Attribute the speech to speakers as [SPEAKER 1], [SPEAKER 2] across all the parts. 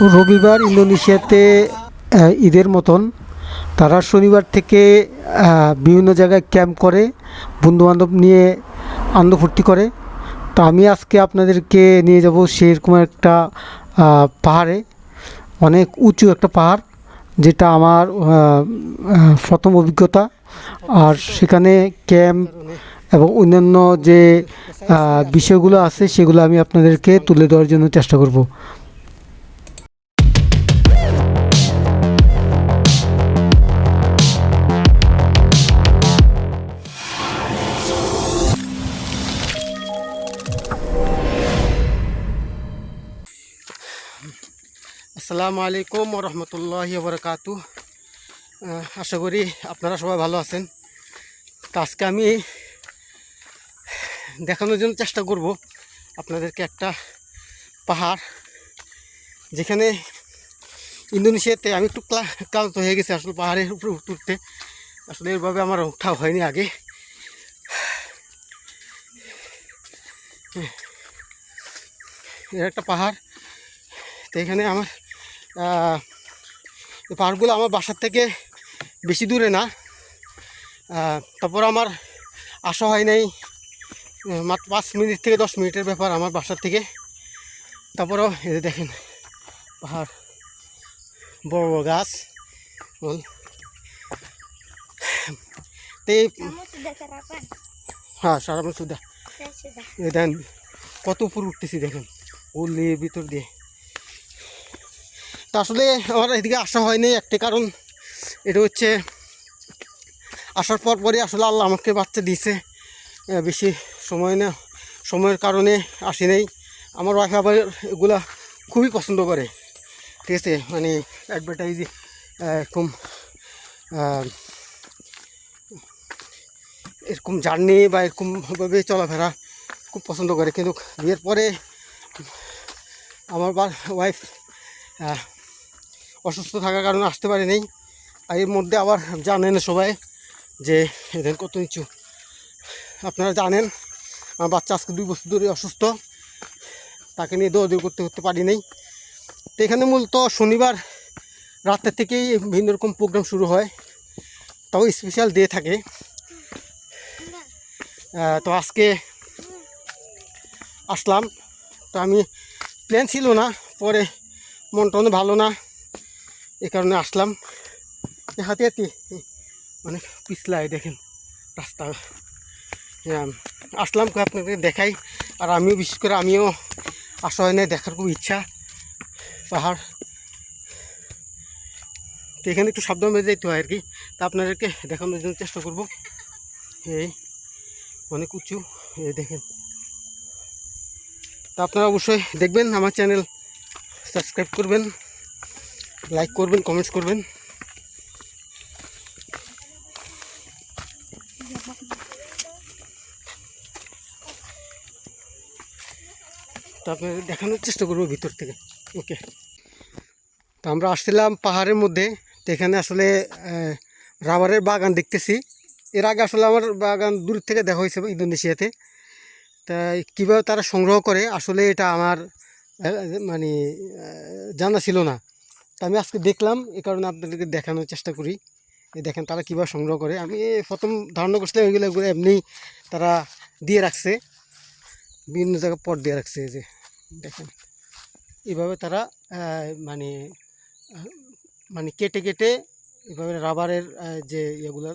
[SPEAKER 1] রবিবার ইন্দোনেশিয়াতে ঈদের মতন তারা শনিবার থেকে বিভিন্ন জায়গায় ক্যাম্প করে, বন্ধুবান্ধব নিয়ে আনন্দ ফুর্তি করে। তো আমি আজকে আপনাদেরকে নিয়ে যাব সেরকম একটা পাহাড়ে। অনেক উঁচু একটা পাহাড়, যেটা আমার প্রথম অভিজ্ঞতা। আর সেখানে ক্যাম্প এবং অন্যান্য যে বিষয়গুলো আছে সেগুলো আমি আপনাদেরকে তুলে দেওয়ার জন্য চেষ্টা করব। আসসালামু আলাইকুম রহমতুল্লাহ বরকাতু আশা করি আপনারা সবাই ভালো আছেন। তো আজকে আমি দেখানোর জন্য চেষ্টা করব আপনাদেরকে একটা পাহাড়, যেখানে ইন্দোনেশিয়াতে আমি একটু ক্লা- ক্লান্ত হয়ে গেছি আসলে পাহাড়ের উপরে উঠতে। আসলে এভাবে আমার ওঠা হয়নি আগে। এর একটা পাহাড়। তো এখানে আমার পাহাড়গুলো আমার বাসার থেকে বেশি দূরে না। তারপর আমার আসা হয় নাই মাত্র পাঁচ মিনিট থেকে দশ মিনিটের ব্যাপার আমার বাসার থেকে। তারপরেও এই দেখেন পাহাড় বড় বড় গাছ। তো? হ্যাঁ সারা সুদা
[SPEAKER 2] Saya
[SPEAKER 1] দেখেন কত উপর উঠতেছি দেখেন। গলি ভিতর দিয়ে। তা আসলে আমার এদিকে আসা হয়নি একটি কারণ। এটা হচ্ছে, আসার পর পরই আসলে আল্লাহ আমাকে বাচ্চা দিয়েছে। বেশি সময় না, সময়ের কারণে আসি নাই। আমার ওয়াইফ আবার এগুলা খুবই পছন্দ করে। ঠিক আছে মানে অ্যাডভার্টাইজ এরকম এরকম জার্নি বা এরকমভাবে চলাফেরা খুব পছন্দ করে। কিন্তু বিয়ের পরে আমার ওয়াইফ অসুস্থ থাকার কারণে আসতে পারে নেই। আর এর মধ্যে আবার জানেন সবাই যে এদের কত নিচু। আপনারা জানেন, আমার বাচ্চা আজকে দুই বছর ধরে অসুস্থ। তাকে নিয়ে দৌড় করতে করতে পারি নেই। তো এখানে মূলত শনিবার রাতের থেকেই বিভিন্ন রকম প্রোগ্রাম শুরু হয়। তাও স্পেশাল ডে থাকে। তো আজকে আসলাম। তো আমি প্ল্যান ছিল না, পরে মন টন ভালো না। এই কারণে আসলাম। এ হাতে হাতে অনেক পিছলায় দেখেন রাস্তা। হ্যাঁ, আসলাম আপনাদের দেখাই। আর আমিও বিশেষ করে আমিও আসা হয় না দেখার খুব ইচ্ছা। পাহাড়। তো এখানে একটু সাবধান হয়ে যাইতে হয় আর কি তা আপনাদেরকে দেখানোর জন্য চেষ্টা করব। এই অনেক উঁচু এই দেখেন। তা আপনারা অবশ্যই দেখবেন আমার চ্যানেল সাবস্ক্রাইব করবেন। লাইক করবেন কমেন্টস করবেন। তো আপনাদের দেখানোর চেষ্টা করব ভিতর থেকে। ওকে তো আমরা আসছিলাম পাহাড়ের মধ্যে। তো এখানে আসলে রাবারের বাগান দেখতেছি। এর আগে আসলে আমার বাগান দূর থেকে দেখা হয়েছে ইন্দোনেশিয়াতে। তা কীভাবে তারা সংগ্রহ করে, আসলে এটা আমার মানে জানা ছিল না। তা আমি আজকে দেখলাম এই কারণে আপনাদেরকে দেখানোর চেষ্টা করি। দেখেন তারা কীভাবে সংগ্রহ করে। আমি প্রথম ধারণা করছিলাম এগুলো এগুলো এমনি তারা দিয়ে রাখছে। বিভিন্ন জায়গায় পট দিয়ে রাখছে, এই যে দেখেন। এভাবে তারা মানে মানে কেটে কেটে এভাবে রাবারের যে ইয়েগুলো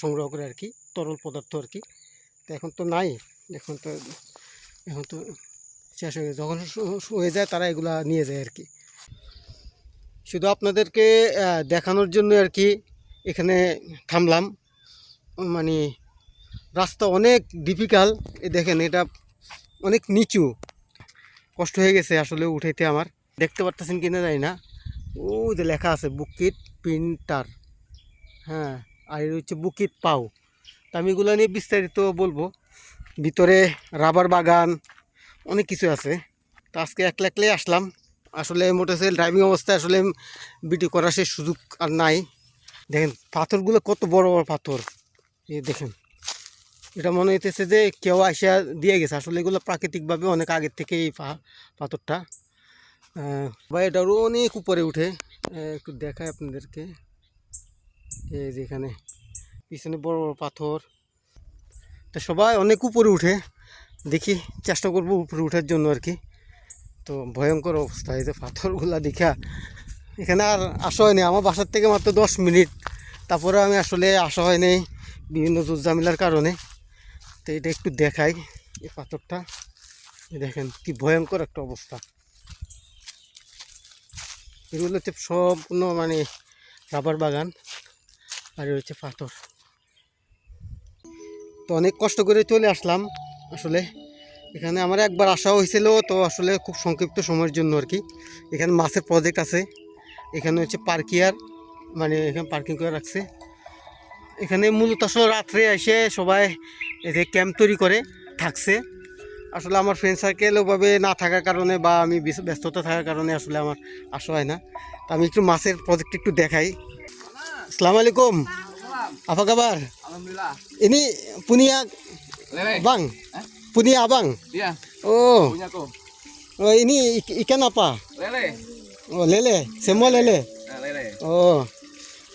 [SPEAKER 1] সংগ্রহ করে আর কি, তরল পদার্থ আর কি। তো এখন তো নাই। এখন তো এখন তো শেষ হয়ে যখন হয়ে যায় তারা এগুলা নিয়ে যায় আর কি। শুধু আপনাদেরকে দেখানোর জন্য আর কি এখানে থামলাম। মানে রাস্তা অনেক ডিফিকাল্ট এ দেখেন এটা অনেক নিচু। কষ্ট হয়ে গেছে আসলে উঠাইতে আমার। দেখতে পারতেছেন কিনা জানি না। ও যে লেখা আছে বুকিট প্রিন্টার। হ্যাঁ আর হচ্ছে বুকিট পাও। তা আমি এগুলো নিয়ে বিস্তারিত বলব। ভিতরে রাবার বাগান, অনেক কিছু আছে। তো আজকে একলা একলাই আসলাম। আসলে মোটরসাইকেল ড্রাইভিং অবস্থায় আসলে বিটি করার সে সুযোগ আর নাই। দেখেন, পাথরগুলো কত বড় বড় পাথর। এই দেখেন, এটা মনে হইতেছে যে কেউ আসিয়া দিয়ে গেছে। আসলে এগুলো প্রাকৃতিকভাবে অনেক আগের থেকে এই পাথরটা। বা এটার অনেক উপরে উঠে। একটু দেখায় আপনাদেরকে। এই যে এখানে, পিছনে বড় বড় পাথর। তো সবাই অনেক উপরে উঠে। দেখি, চেষ্টা করব উপরে ওঠার জন্য আর কি। তো ভয়ঙ্কর অবস্থা, এই যে পাথরগুলা দেখা। এখানে আর আসা হয়নি আমার বাসার থেকে মাত্র দশ মিনিট। তারপরে আমি আসলে আসা হয়নি বিভিন্ন জুজামিলার কারণে। তো এটা একটু দেখাই, এই পাথরটা। দেখেন কি ভয়ঙ্কর একটা অবস্থা। এগুলো হচ্ছে সম্পূর্ণ মানে রাবার বাগান, আর হচ্ছে পাথর। তো অনেক কষ্ট করে চলে আসলাম আসলে। এখানে আমার একবার আসা হয়েছিল তো আসলে খুব সংক্ষিপ্ত সময়ের জন্য আর কি। এখানে মাছের প্রজেক্ট আছে। এখানে হচ্ছে পার্কিয়ার মানে এখানে পার্কিং করে রাখছে। এখানে মূলত আসলে রাত্রে এসে সবাই এই যে ক্যাম্প তৈরি করে থাকছে। আসলে আমার ফ্রেন্ড সার্কেল ওভাবে না থাকার কারণে বা আমি ব্যস্ততা থাকার কারণে আসলে আমার আসা হয় না। তো আমি একটু মাছের প্রজেক্ট একটু দেখাই। আসসালামু আলাইকুম।
[SPEAKER 3] Alhamdulillah.
[SPEAKER 1] ini punya
[SPEAKER 3] Lele.
[SPEAKER 1] bang
[SPEAKER 3] Hah?
[SPEAKER 1] Punya abang
[SPEAKER 3] Iya,
[SPEAKER 1] oh
[SPEAKER 3] punya kok.
[SPEAKER 1] oh ini ik- ikan apa
[SPEAKER 3] Lele.
[SPEAKER 1] oh lele semua lele
[SPEAKER 3] Nah, lele.
[SPEAKER 1] ও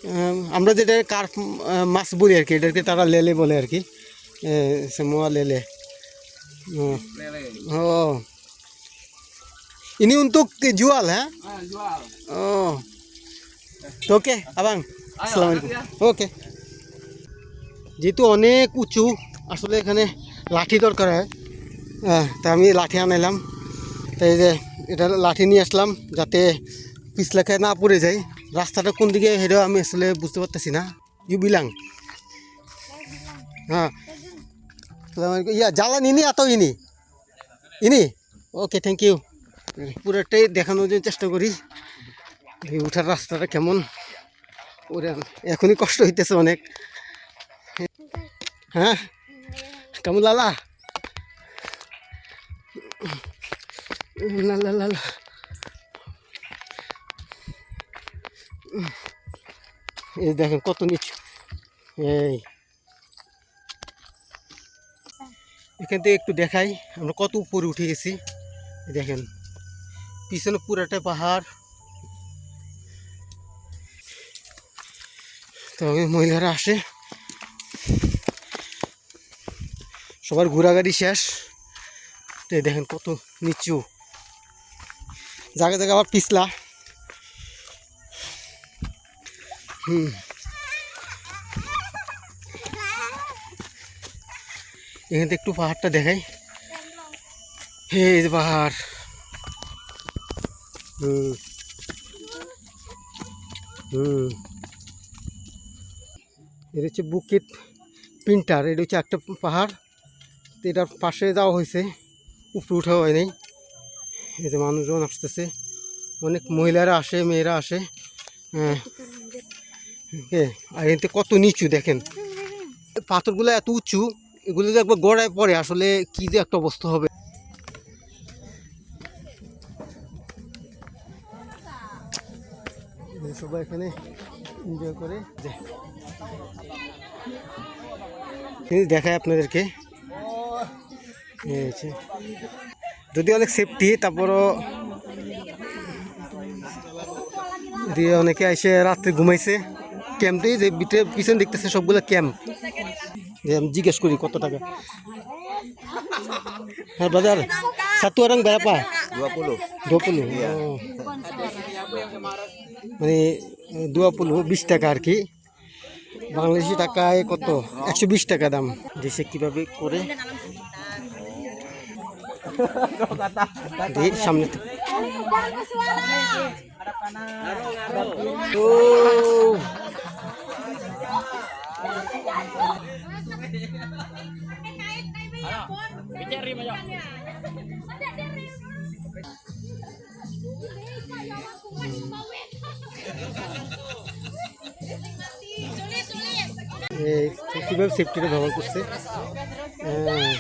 [SPEAKER 1] উম, আমরা যেটা কার্প আহ, মাছ বলি আর কি এটাকে তারা লেলে বলে আর কি সেমোয়া লেলে ও,
[SPEAKER 3] Lele.
[SPEAKER 1] ও ini untuk jual ha
[SPEAKER 3] Ah, jual.
[SPEAKER 1] oh oke abang আসসালামু ওকে যেহেতু অনেক উঁচু আসলে এখানে লাঠি দরকার হয়। হ্যাঁ, তা আমি লাঠি আনাইলাম তাই যে এটা লাঠি নিয়ে আসলাম যাতে পিছলাখায় না পড়ে যায়। রাস্তাটা কোন দিকে হেরেও আমি আসলে বুঝতে পারতেছি না। You belong. হ্যাঁ। ইয়া জ্বালানি ইনি এত ইনি? ইনি? ওকে থ্যাংক ইউ পুরোটাই দেখানোর জন্য চেষ্টা করি। এই উঠার রাস্তাটা কেমন? ওরে এখনই কষ্ট হইতেছে অনেক। হ্যাঁ? লা লা লা লা। এই দেখেন কত নিচু এই এখান থেকে একটু দেখাই আমরা কত উপরে উঠে গেছি দেখেন পিছনে পুরাটা পাহাড় তো মহিলারা আসে সবার ঘোরাগাড়ি শেষ। তো দেখেন কত নিচু। জায়গা জায়গা আবার পিছলা। হুম। এখান থেকে একটু পাহাড়টা দেখাই। যে পাহাড় হুম। হুম। এটা হচ্ছে বুকিট প্রিন্টার, এটা হচ্ছে একটা পাহাড়। তো এটার পাশে যাওয়া হয়েছে। উপরে উঠা হয় নাই এই যে মানুষজন আসতেছে। অনেক মহিলারা আসে, মেয়েরা আসে। হ্যাঁ। আর এতে কত নিচু দেখেন। পাথরগুলো এত উঁচু, এগুলো যে একবার গড়ায় পড়ে, আসলে কি যে একটা অবস্থা হবে। সবাই এখানে এনজয় করে। যে। জিনিস দেখায় আপনাদেরকে। যদি অনেক সেফটি তারপরও দিয়ে অনেকে এসে রাত্রে ঘুমাইছে। ক্যাম্পে যে ভিতরে পিছনে দেখতেছে সবগুলো ক্যাম্প যে আমি জিজ্ঞেস করি কত টাকা। হ্যাঁ বাজার
[SPEAKER 3] 20.
[SPEAKER 1] 20 oh. মানে দোয়া পনেরো বিশ টাকা আর কি। বাংলাদেশি টাকায় কত? একশো বিশ টাকা দাম। দেশে কীভাবে করে? এই সামনে থেকে। ও এই কীভাবে সেফটিটা ব্যবহার করছে হ্যাঁ।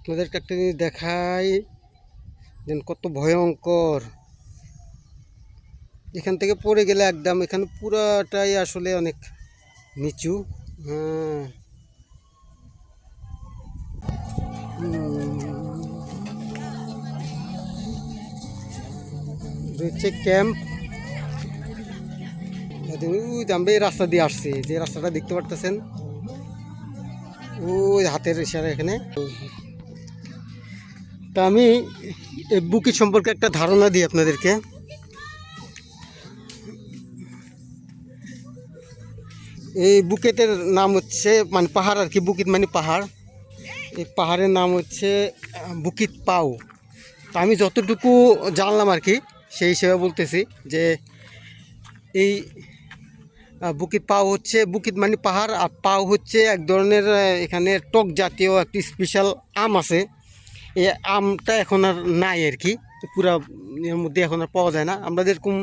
[SPEAKER 1] আপনাদেরকে একটা জিনিস দেখাই দেন কত ভয়ঙ্কর। এখান থেকে পড়ে গেলে একদম এখানে পুরাটাই আসলে অনেক নিচু। হ্যাঁ। রয়েছে ক্যাম্প। ওই এই রাস্তা দিয়ে আসছে, যে রাস্তাটা দেখতে পারতেছেন? ওই হাতের এখানে। তা আমি বুকিট সম্পর্কে একটা ধারণা দিই আপনাদেরকে। এই বুকেটের নাম হচ্ছে মানে পাহাড় আর কি, বুকিট মানে পাহাড়। এই পাহাড়ের নাম হচ্ছে বুকিত পাও। তা আমি যতটুকু জানলাম আর কি, সেই হিসেবে বলতেছি যে এই বুকিত পাও হচ্ছে বুকিত মানে পাহাড়, আর পাও হচ্ছে এক ধরনের এখানে টক জাতীয় একটি স্পেশাল আম আছে। এই আমটা এখন আর নাই আর কি। পুরা এর মধ্যে এখন আর পাওয়া যায় না। আমরা যেরকম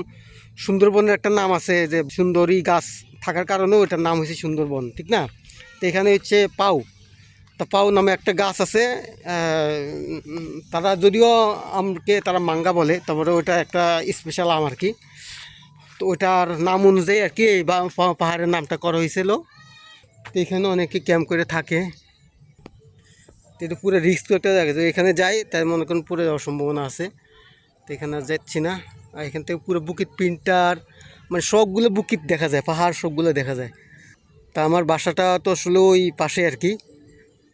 [SPEAKER 1] সুন্দরবনের একটা নাম আছে যে সুন্দরী গাছ থাকার কারণেও এটার নাম হয়েছে সুন্দরবন, ঠিক না? তো এখানে হচ্ছে পাউ তা পাউ নামে একটা গাছ আছে তারা যদিও আমকে তারা মাঙ্গা বলে তারপরে ওটা একটা স্পেশাল আম আর কি। তো ওটার নাম অনুযায়ী আর কি পাহাড়ের নামটা করা হয়েছিল। তো এখানে অনেকে ক্যাম্প করে থাকে। তো এটা পুরো রিস্ক একটা জায়গা। তো এখানে যাই তাই মনে করেন পুরো যাওয়ার সম্ভাবনা আছে। তো এখানে আর যাচ্ছি না। আর এখান থেকে পুরো বুকিট প্রিন্টার মানে সবগুলো বুকিট দেখা যায় পাহাড় সবগুলো দেখা যায়। তা আমার বাসাটা তো আসলে ওই পাশে আর কি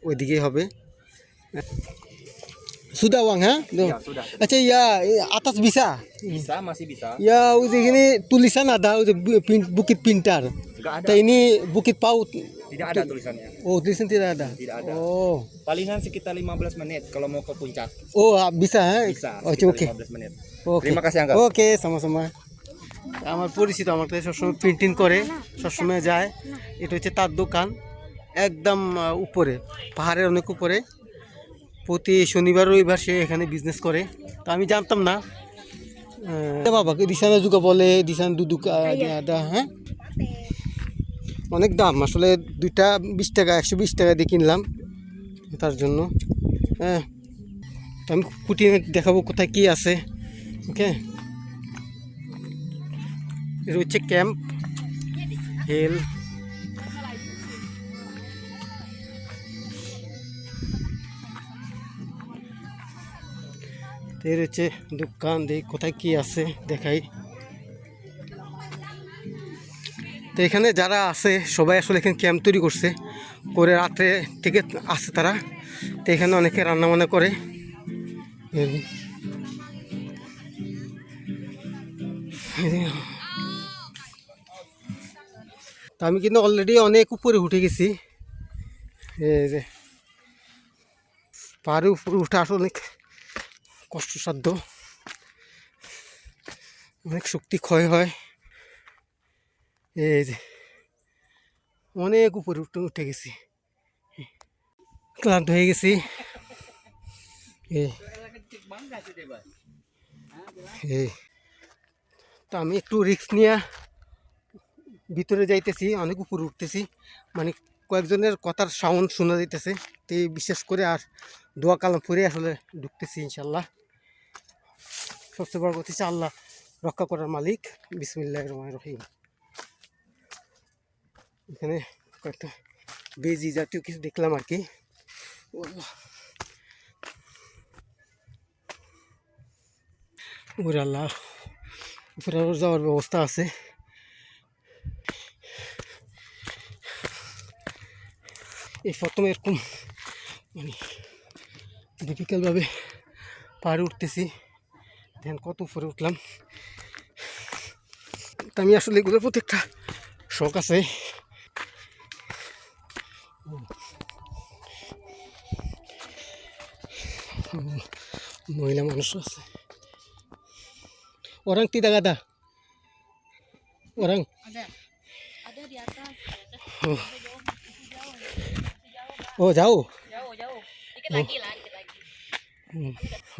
[SPEAKER 1] ওইদিকেই হবে। সুদাওয়াং হ্যাঁ? আচ্ছা ইয়া আতাস বিসা ইয়া ওই যে এখানে না দা ওই যে bu- pin-
[SPEAKER 3] ada.
[SPEAKER 1] তা ini bukit paut
[SPEAKER 3] Tidak ada tulisannya.
[SPEAKER 1] oh tulisan tidak ada
[SPEAKER 3] Tidak ada.
[SPEAKER 1] oh
[SPEAKER 3] Palingan sekitar 15 menit kalau mau ke puncak.
[SPEAKER 1] oh ah, bisa হ্যাঁ
[SPEAKER 3] Bisa.
[SPEAKER 1] oh oke
[SPEAKER 3] 15 menit.
[SPEAKER 1] ওকে
[SPEAKER 3] Terima kasih, Angga.
[SPEAKER 1] ওকে sama-sama আমার পরিচিত আমার কাছে সবসময় printing করে সবসময় যায় এটা হচ্ছে তার দোকান একদম উপরে পাহাড়ের অনেক উপরে প্রতি শনিবার রবিবার সে এখানে বিজনেস করে তো আমি জানতাম না আহ, বাবা দিশানা যুগা বলে দিশান দুদুকা আদা হ্যাঁ অনেক দাম। আসলে দুইটা বিশ টাকা, একশো বিশ টাকা দিয়ে কিনলাম তার জন্য। হ্যাঁ আমি কুটিয়ে দেখাবো কোথায় কি আছে, ওকে? হচ্ছে ক্যাম্প, হেল। হচ্ছে দোকান, দেখি কোথায় কি আছে, দেখাই। তো এখানে যারা আছে, সবাই আসলে এখানে ক্যাম্প তৈরি করছে। করে রাত্রে থেকে আসে তারা। তো এখানে অনেকে রান্না বান্না করে। তো আমি কিন্তু অলরেডি অনেক উপরে উঠে গেছি। এই যে, পাহাড়ের উপরে উঠে আসলে অনেক কষ্টসাধ্য। অনেক শক্তি ক্ষয় হয়। এই যে, অনেক উপরে উঠে উঠে গেছি। ক্লান্ত হয়ে গেছি। এই তো আমি একটু রিস্ক নিয়ে ভিতরে যাইতেছি, অনেক উপরে উঠতেছি। মানে কয়েকজনের কথার সাউন্ড শোনা যাইতেছে। তো বিশেষ করে আর দোয়া কালাম পরে আসলে ঢুকতেছি ইনশাল্লাহ সবচেয়ে বড় কথা আল্লাহ রক্ষা করার মালিক। বিসমিল্লাহ রহমান রহিম। এখানে কয়েকটা বেজি জাতীয় কিছু দেখলাম আর কি। ও আল্লাহ। উপরে যাওয়ার ব্যবস্থা আছে। এই প্রথমে এরকম মানে ডিফিকাল্টভাবে পাহাড়ে উঠতেছি। ধ্যান কত উপরে উঠলাম। তা আমি আসলে এগুলোর প্রতি একটা শখ আছে। মহিলা মানুষও আছে orang tidak ada orang
[SPEAKER 2] Ada. Ada di atas.
[SPEAKER 1] oh oh jauh
[SPEAKER 2] Jauh, jauh. Dikit lagi lah, dikit lagi.
[SPEAKER 1] হুম,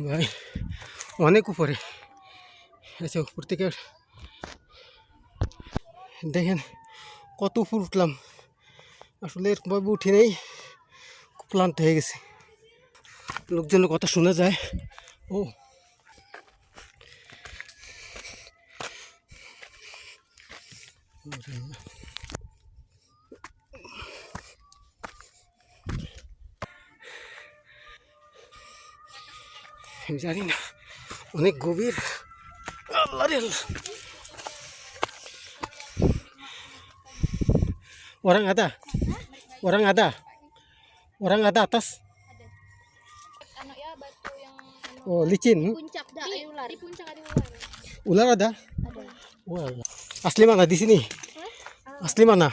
[SPEAKER 1] ভাই অনেক উপরে আচ্ছা উপর থেকে দেখেন কত উপর উঠলাম আসলে এরকমভাবে উঠি নেই ক্লান্ত হয়ে গেছে। লোকজনের কথা শোনা যায়। ও। ওরে জানি না, অনেক গভীর। আল্লাহ রে আল্লাহ। Orang ada? Orang ada? Orang ada atas?
[SPEAKER 2] Ano ya batu yang ano,
[SPEAKER 1] Oh, licin.
[SPEAKER 2] puncak di, ular. Di puncak ada ular.
[SPEAKER 1] Ular ada?
[SPEAKER 2] Ada.
[SPEAKER 1] Wah. Asli mana di sini? Asli mana?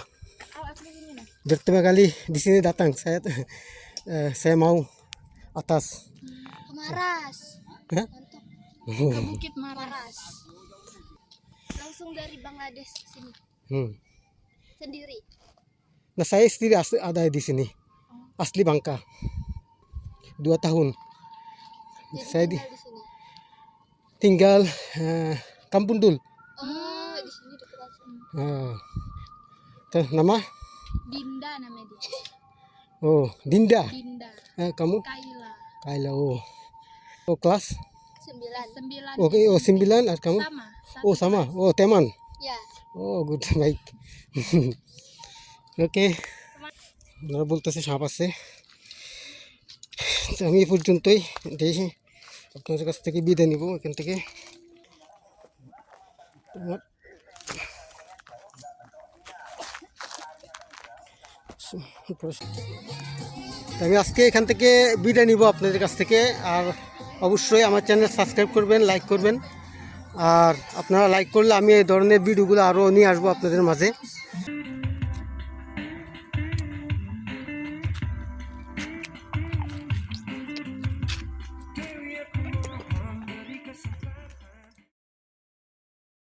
[SPEAKER 2] Oh, asli sini nah.
[SPEAKER 1] Pertama kali di sini datang saya eh, saya mau atas.
[SPEAKER 2] Kemaras.
[SPEAKER 1] Hah?
[SPEAKER 2] Ke Bukit Maras. Langsung dari Bangladesh sini
[SPEAKER 1] Hmm.
[SPEAKER 2] sendiri.
[SPEAKER 1] Nah saya sendiri asli, ada di sini. Oh. Asli Bangka. Dua tahun.
[SPEAKER 2] Jadi
[SPEAKER 1] saya di,
[SPEAKER 2] di sini.
[SPEAKER 1] tinggal uh, Kampung Dul.
[SPEAKER 2] Oh, di sini
[SPEAKER 1] uh, nama?
[SPEAKER 2] Dinda namanya dia.
[SPEAKER 1] Oh, Dinda.
[SPEAKER 2] Dinda.
[SPEAKER 1] Eh, kamu?
[SPEAKER 2] Kaila.
[SPEAKER 1] Kaila, oh. Oh, kelas?
[SPEAKER 2] Sembilan.
[SPEAKER 1] Oke, oh, okay, oh sembilan. Ah, kamu?
[SPEAKER 2] Sama. sama.
[SPEAKER 1] Oh, sama. Oh, teman.
[SPEAKER 2] Ya.
[SPEAKER 1] Oh, good. Baik. ওকে। ওনারা বলতেছে সাপ আছে। আমি এ পর্যন্তই দেখি আপনাদের কাছ থেকে বিদায় নিব এখান থেকে। আমি আজকে এখান থেকে বিদায় নিব আপনাদের কাছ থেকে। আর অবশ্যই আমার চ্যানেল সাবস্ক্রাইব করবেন, লাইক করবেন। আর আপনারা লাইক করলে আমি এই ধরনের ভিডিওগুলো আরও নিয়ে আসব আপনাদের মাঝে।